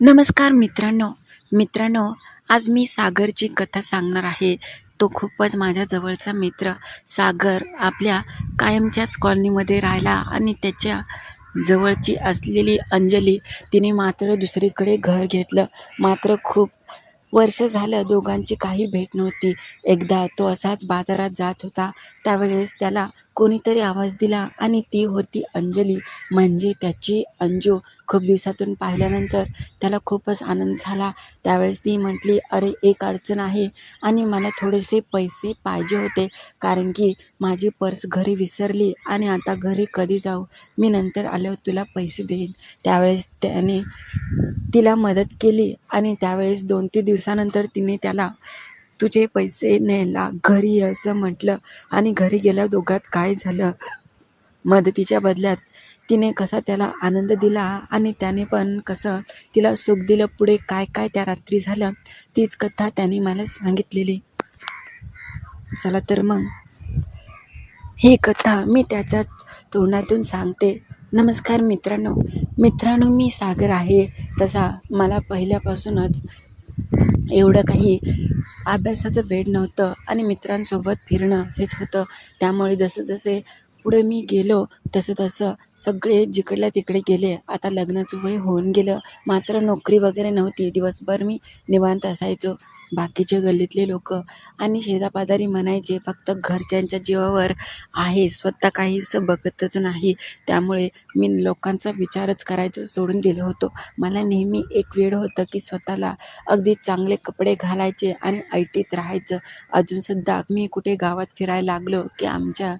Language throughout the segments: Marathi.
नमस्कार मित्रांनो. मित्रांनो आज मी सागरची कथा सांगणार आहे. तो खूपच माझ्या जवळचा मित्र. सागर आपल्या कायमच्याच कॉलनीमध्ये राहिला आणि त्याच्या जवळची असलेली अंजली तिने मात्र दुसरीकडे घर घेतलं. मात्र खूप वर्ष झालं दोघांची काही भेट नव्हती. एकदा तो असाच बाजारात जात होता. त्यावेळेस त्याला कोणीतरी आवाज दिला आणि ती होती अंजली. म्हणजे त्याची अंजू खूप दिवसातून पाहिल्यानंतर त्याला खूपच आनंद झाला. त्यावेळेस ती म्हटली अरे एक अडचण आहे आणि मला थोडेसे पैसे पाहिजे होते कारण की माझी पर्स घरी विसरली आणि आता घरी कधी जाऊ? मी नंतर आल्यावर तुला पैसे देईन. त्यावेळेस त्याने तिला मदत केली आणि त्यावेळेस दोन तीन दिवसानंतर तिने त्याला तुझे पैसे न्यायला घरी ये असं म्हटलं. आणि घरी गेल्यावर दोघात काय झालं? मदतीच्या बदल्यात तिने कसा त्याला आनंद दिला आणि त्याने पण कसं तिला सुख दिलं? पुढे काय काय त्या रात्री झालं? तीच कथा त्याने मला सांगितलेली. चला तर मग. ही कथा मी त्याच्या तोंडातून सांगते. नमस्कार मित्रांनो. मित्रांनो मी सागर आहे. तसा मला पहिल्यापासूनच एवढं काही अभ्यासाचं वेळ नव्हतं आणि मित्रांसोबत फिरणं हेच होतं. त्यामुळे जसं जसे पुढे मी गेलो तसं तसं सगळे जिकडल्या तिकडे गेले. आता लग्नाचं वय होऊन गेलं. मात्र नोकरी वगैरे नव्हती. दिवसभर मी निवांत असायचो. बाकीचे गल्लीतले लोक आणि शेजापाजारी म्हणायचे फक्त घरच्यांच्या जीवावर आहे स्वतः काहीच बघतच नाही. त्यामुळे मी लोकांचा विचारच करायचं सोडून दिलं होतं. मला नेहमी एक वेळ होतं की स्वतःला अगदी चांगले कपडे घालायचे आणि ऐटीत राहायचं. अजूनसुद्धा मी कुठे गावात फिरायला लागलो की आमच्या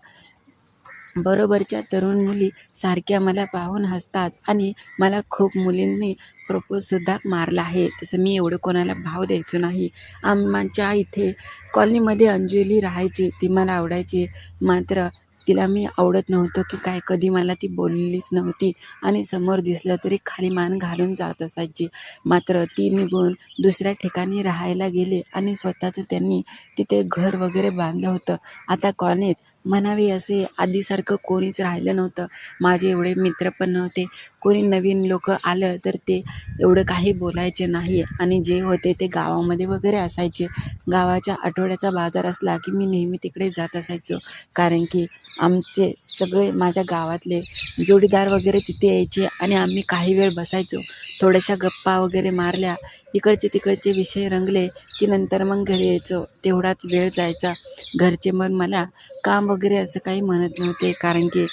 बरोबरच्या तरुण मुली सारख्या मला पाहून हसतात आणि मला खूप मुलींनी प्रपोजसुद्धा मारला आहे. तसं मी एवढं कोणाला भाव द्यायचो नाही. आमच्या इथे कॉलनीमध्ये अंजली राहायची ती मला आवडायची. मात्र तिला मी आवडत नव्हतं की काय कधी मला ती बोललीच नव्हती आणि समोर दिसलं तरी खाली मान घालून जात असायची. मात्र ती निघून दुसऱ्या ठिकाणी राहायला गेले आणि स्वतःचं त्यांनी तिथे घर वगैरे बांधलं होतं. आता कॉलनीत म्हणावे असे आधीसारखं कोणीच राहिलं नव्हतं. माझे एवढे मित्र पण नव्हते. कोणी नवीन लोक आलं तर ते एवढं काही बोलायचे नाही. आणि जे होते ते गावामध्ये वगैरे असायचे. गावाच्या आठवड्याचा बाजार असला की मी नेहमी तिकडे जात असायचो. कारण की आमचे सगळे माझ्या गावातले जोडीदार वगैरे तिथे यायचे आणि आम्ही काही वेळ बसायचो. थोड्याशा गप्पा वगैरे मारल्या. इकडचे तिकडचे विषय रंगले की नंतर मग घरी यायचो. तेवढाच वेळ जायचा. घरचे मग मला काम वगैरे असं काही म्हणत नव्हते कारण की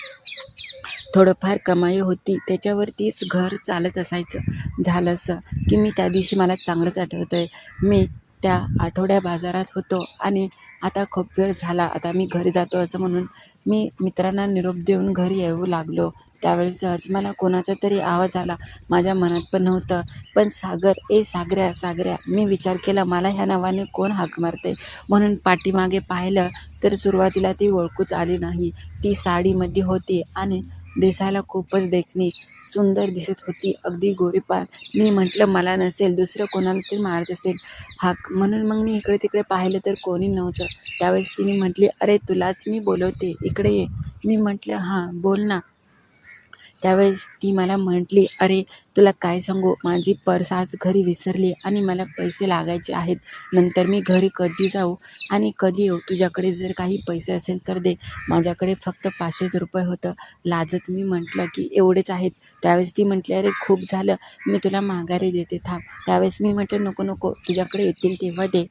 थोडंफार कमाई होती. त्याच्यावरतीच घर चालत असायचं. झालं असं की मी त्या दिवशी मला चांगलंच आठवतं आहे मी त्या आठवड्या बाजारात होतो आणि आता खूप वेळ झाला आता मी घरी जातो असं म्हणून मी मित्रांना निरोप देऊन घरी येऊ लागलो. त्यावेळेसच मला कोणाचा तरी आवाज आला. माझ्या मनात पण नव्हतं. पण सागर ए सागऱ्या सागऱ्या मी विचार केला मला ह्या नावाने कोण हाक मारते म्हणून पाठीमागे पाहिलं तर सुरुवातीला ती ओळखूच आली नाही. ती साडीमध्ये होती आणि दिसायला खूपच देखणी सुंदर दिसत होती. अगदी गोरीपार मी म्हटलं मला नसेल दुसरं कोणाला तरी मारत असेल. हाक. म्हणून मग मी इकडे तिकडे पाहिलं तर कोणी नव्हतं. त्यावेळेस तिने म्हटली अरे तुलाच मी बोलवते. इकडे ये. मी म्हटलं हां बोल ना. त्यावेळेस ती मला म्हटली अरे तुला काय सांगू? माझी पर्स आज घरी विसरली आणि मला पैसे लागायचे आहेत. नंतर मी घरी कधी जाऊ आणि कधी येऊ? तुझ्याकडे जर काही पैसे असेल तर दे. माझ्याकडे फक्त पाचशेच रुपये होतं. लाजत मी म्हटलं की एवढेच आहेत. त्यावेळेस ती म्हटली अरे खूप झालं. मी तुला माघारी देते. थांब. त्यावेळेस मी म्हटलं नको नको. तुझ्याकडे येतील तेव्हा दे.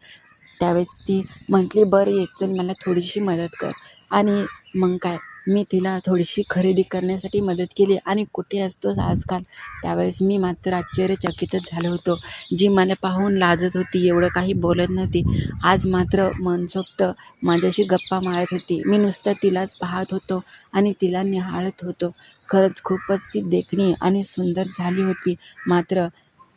त्यावेळेस ती म्हटली बरं येत चल मला थोडीशी मदत कर. आणि मग काय? मी तिला थोडीशी खरेदी करण्यासाठी मदत केली आणि कुठे असतोस आजकाल? त्यावेळेस मी मात्र आश्चर्यचकितच झालो होतो. जी मला पाहून लाजत होती एवढं काही बोलत नव्हती. आज मात्र मनसोक्त माझ्याशी गप्पा मारत होती. मी नुसतं तिलाच पाहत होतो आणि तिला निहाळत होतो. खरंच खूपच ती देखणी आणि सुंदर झाली होती. मात्र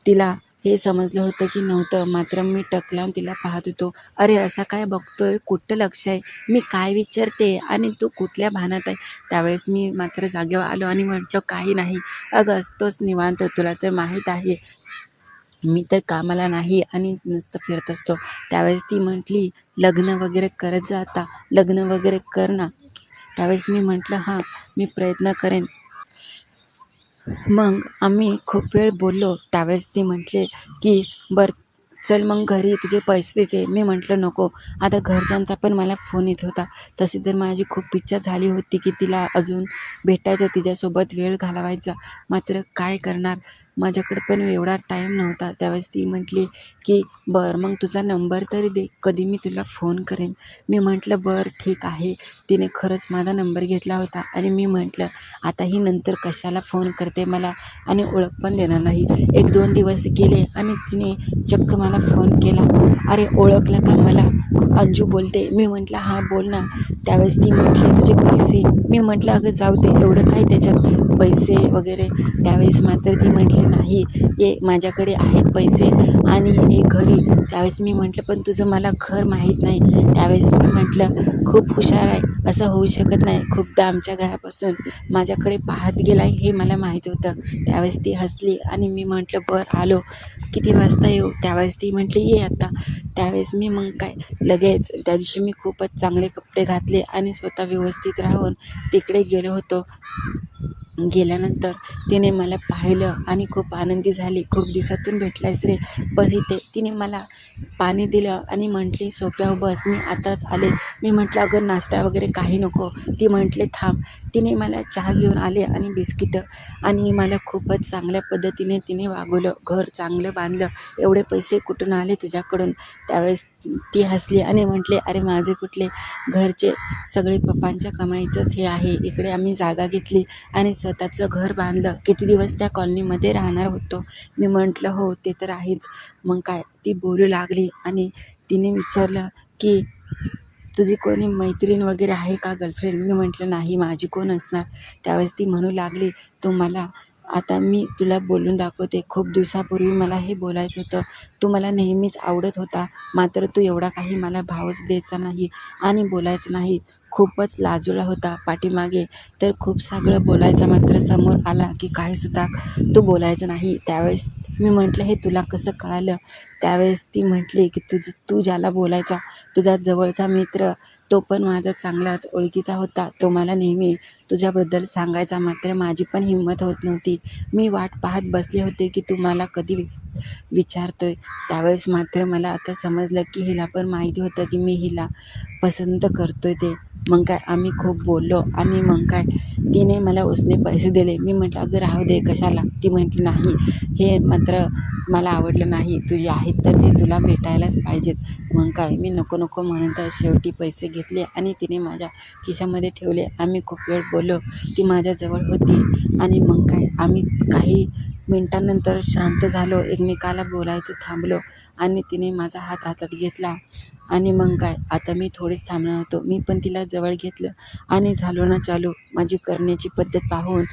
तिला हे समजलं होतं की नव्हतं. मात्र मी टक लावून तिला पाहत होतो. अरे असा काय बघतोय? कुठं लक्ष आहे? मी काय विचारते? आणि तू कुठल्या भानात आहे? त्यावेळेस मी मात्र जागेवर आलो आणि म्हटलं काही नाही. अगं असतोच निवांत. तुला तर माहीत आहे. मी तर कामाला नाही आणि नुसतं फिरत असतो. त्यावेळेस ती म्हटली लग्न वगैरे करत जाता लग्न वगैरे कर ना. त्यावेळेस मी म्हटलं हां मी प्रयत्न करेन. मग आम्ही खूप वेळ बोललो. त्यावेळेस ती म्हटले की बर चल मग घरी तुझे पैसे देते. मी म्हटलं नको. आता घरच्यांचा पण मला फोन येत होता. तशी तर माझी खूप इच्छा झाली होती की तिला अजून भेटायचं तिच्यासोबत वेळ घालवायचा. मात्र काय करणार? माझ्याकडे पण एवढा टाईम नव्हता. त्यावेळेस ती म्हटली की बरं मग तुझा नंबर तरी दे. कधी मी तुला फोन करेन. मी म्हटलं बरं ठीक आहे. तिने खरंच माझा नंबर घेतला होता आणि मी म्हटलं आता ही नंतर कशाला फोन करते मला? आणि ओळख पण देणार नाही. एक दोन दिवस गेले आणि तिने चक्क मला फोन केला. अरे ओळखलं का मला? अंजू बोलते. मी म्हटलं हां बोल ना. त्यावेळेस ती म्हटली तुझे पैसे. मी म्हटलं अगं जाऊ दे एवढं काय त्याच्यात पैसे वगैरे? त्यावेळेस मात्र ती म्हटली नाही ये माझ्याकडे आहेत पैसे आणि हे घरी. त्यावेळेस मी म्हटलं पण तुझं मला घर माहीत नाही. त्यावेळेस मी म्हटलं खूप हुशार आहे असं होऊ शकत नाही. खूपदा आमच्या घरापासून माझ्याकडे पाहत गेला हे मला माहीत होतं. त्यावेळेस ती हसली आणि मी म्हटलं बरं आलो. किती वाजता येऊ? त्यावेळेस ती म्हटली ये आता. त्यावेळेस मी मग काय लगेच त्या दिवशी मी खूपच चांगले कपडे घातले. आणि स्वतः व्यवस्थित राहून तिकडे गेलो होतो. गेल्यानंतर तिने मला पाहिलं आणि खूप आनंदी झाली. खूप दिवसातून भेटलायस रे. बस इथे. तिने मला पाणी दिलं आणि म्हटली सोप्या हो, बस. मी आताच आले. मी म्हटलं अगं नाश्ता वगैरे काही नको. ती म्हटले थांब. तिने मला चहा घेऊन आले आणि बिस्किटं आणि मला खूपच चांगल्या पद्धतीने तिने वागवलं. घर चांगलं बांधलं. एवढे पैसे कुठून आले तुझ्याकडून? त्यावेळेस ती हसली आणि म्हटले अरे माझे कुठले घरचे सगळे पप्पांच्या कमाईचंच हे आहे. इकडे आम्ही जागा घेतली आणि स्वतःचं घर बांधलं. किती दिवस त्या कॉलनीमध्ये राहणार होतो? मी म्हटलं हो ते तर आहेच. मग काय ती बोलू लागली आणि तिने विचारलं की तुझी कोणी मैत्रीण वगैरे आहे का गर्लफ्रेंड मी म्हटलं नाही माझी कोण असणार? त्यावेळेस ती म्हणू लागली तू मला आता मी तुला बोलून दाखवते. खूप दिवसापूर्वी मला हे बोलायचं होतं. तू मला नेहमीच आवडत होता. मात्र तू एवढा काही मला भावच द्यायचा नाही आणि बोलायचं नाही. खूपच लाजूला होता पाठीमागे. तर खूप सगळं बोलायचं मात्र समोर आला की काहीसुद्धा तू बोलायचं नाही. त्यावेळेस मी म्हटलं हे तुला कसं कळालं? त्यावेळेस ती म्हटली की तुझ तू ज्याला बोलायचा तुझा जवळचा मित्र तो पण माझा चांगलाच ओळखीचा होता. तो मला नेहमी तुझ्याबद्दल सांगायचा मात्र माझी पण हिंमत होत नव्हती. मी वाट पाहत बसले होते की तू मला कधी विच विचारतोय? त्यावेळेस मात्र मला आता समजलं की हिला पण माहिती होतं की मी हिला पसंत करतोय ते. मग काय आम्ही खूप बोललो. आणि मग काय तिने मला उसने पैसे दिले. मी म्हटलं अगं राहू दे कशाला? ती म्हटली नाही हे मात्र मला आवडलं नाही. तुझे आहेत तर ते तुला भेटायलाच पाहिजेत. मग काय मी नको नको म्हणत शेवटी पैसे घेतले आणि तिने माझ्या खिशामध्ये ठेवले. आम्ही खूप वेळ बोललो. ती माझ्याजवळ होती. आणि मग काय आम्ही काही मिनटांनंतर शांत झालो. एकमेकाला बोलायचं थांबलो आणि तिने माझा हात हातात घेतला. आणि मग काय? आता मी थोडीच थांबणार होतो. मी पण तिला जवळ घेतलं आणि झालो ना चालू. माझी करण्याची पद्धत पाहून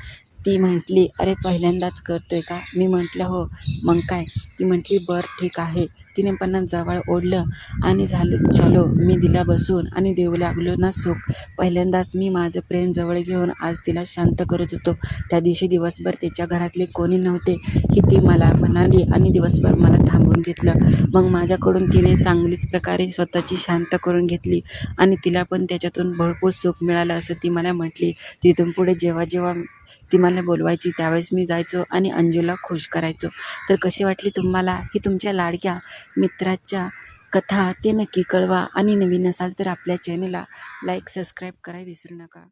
ती म्हटली अरे पहिल्यांदाच करतोय का? मी म्हटलं हो. मग काय? ती म्हटली बरं ठीक आहे. तिने पण जवळ ओढलं आणि झालं चलो मी दिला बसून आणि देऊ लागलो ना सुख. पहिल्यांदाच मी माझं प्रेम जवळ घेऊन आज तिला शांत करत होतो. त्या दिवशी दिवसभर तिच्या घरातले कोणी नव्हते की ती मला म्हणाली आणि दिवसभर मला थांबून घेतलं. मग माझ्याकडून तिने चांगलीच प्रकारे स्वतःची शांत करून घेतली आणि तिला पण त्याच्यातून भरपूर सुख मिळालं असं ती मला म्हटली. तिथून पुढे जेव्हा जेव्हा ती मला बोलवायची त्यावेळेस मी जायचो आणि अंजूला खुश करायचो. तर कशी वाटली तुम्हाला? ही तुमच्या लाडक्या मित्राच्या कथा ते नक्की कळवा. आणि नवीन असाल तर आपल्या चॅनलला लाईक सबस्क्राईब करायला विसरू नका.